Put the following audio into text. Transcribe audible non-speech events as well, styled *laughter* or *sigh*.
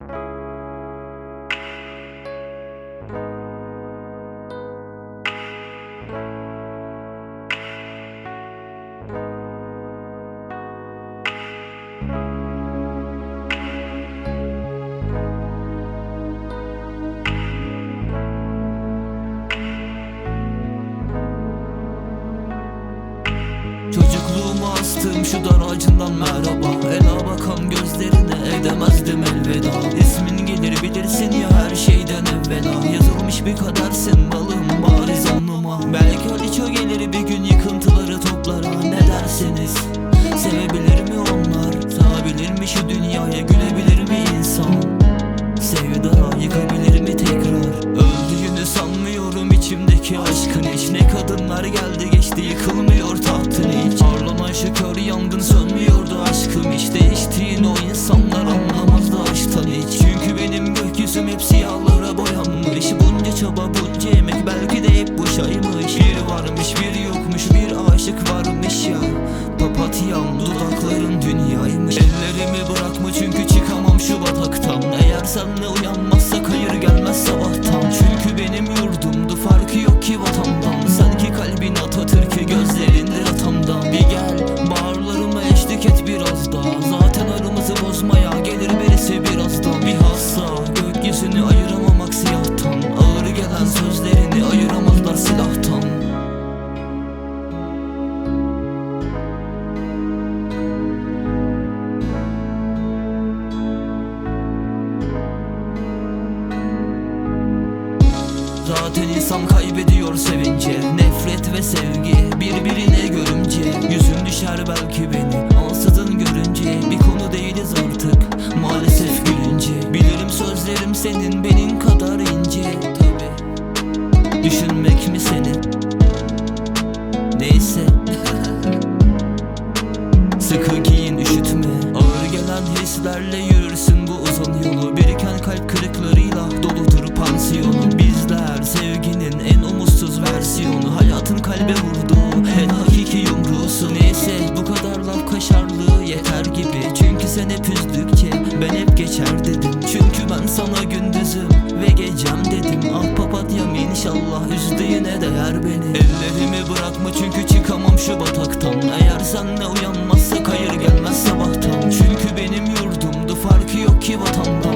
thank you. Çocukluğumu astım şu dar ağacından merhaba. Ela bakan gözlerine edemezdim elveda. İsmin gelir bilirsin ya her şeyden evvela. Yazılmış bir kadersin balım bariz alnıma Belki Aliço gelir bir gün yıkıntıları toplar. Ha, Ne dersiniz? Sevebilir mi onlar? Sığabilir mi şu dünyaya gülebilir varmış bir yokmuş bir aşık varmış ya. Papatyam dudakların dünyaymış. Ellerimi bırakma çünkü çıkamam şu bataktan. Eğer senle uyanmazsak hayır gelmez sabahtan. Çünkü benim yurdumdu farkı yok ki vatandan. Sanki kalbin Atatürk'ü gözlerindir atamdan. Bir gel bağırlarıma eşlik et biraz daha. Zaten aramızı bozmaya gelir birisi birazdan. Bir hassa gökyüzünü ayıramamak Zaten insan kaybediyor sevince Nefret ve sevgi birbirine görünce Yüzün düşer belki beni Ansızın görünce. Bir konu değiliz artık Maalesef gülünce. Bilirim sözlerim senin benim kadar ince. Tabi Düşünmek mi senin? Neyse. *laughs* Sıkı giyin üşütme. Ağır gelen hislerle yürürsün bu uzun yolu. Biriken kalp kırıklarıyla doludur pansiyonu Bizler sevginin en umutsuz versiyonu. Hayatın kalbe vurduğu en hakiki yumruğusun. Neyse bu kadar laf kaşarlığı yeter gibi. Çünkü sen hep üzdükçe ben hep geçer dedim. Çünkü ben sana gündüzüm ve gecem dedim. Ah papatyam inşallah üzdüğüne değer beni. Ellerimi bırakma çünkü çıkamam şu bataktan. Eğer senle uyanmazsak hayır gelmez sabahtan. Çünkü benim yurdumdu farkı yok ki vatandan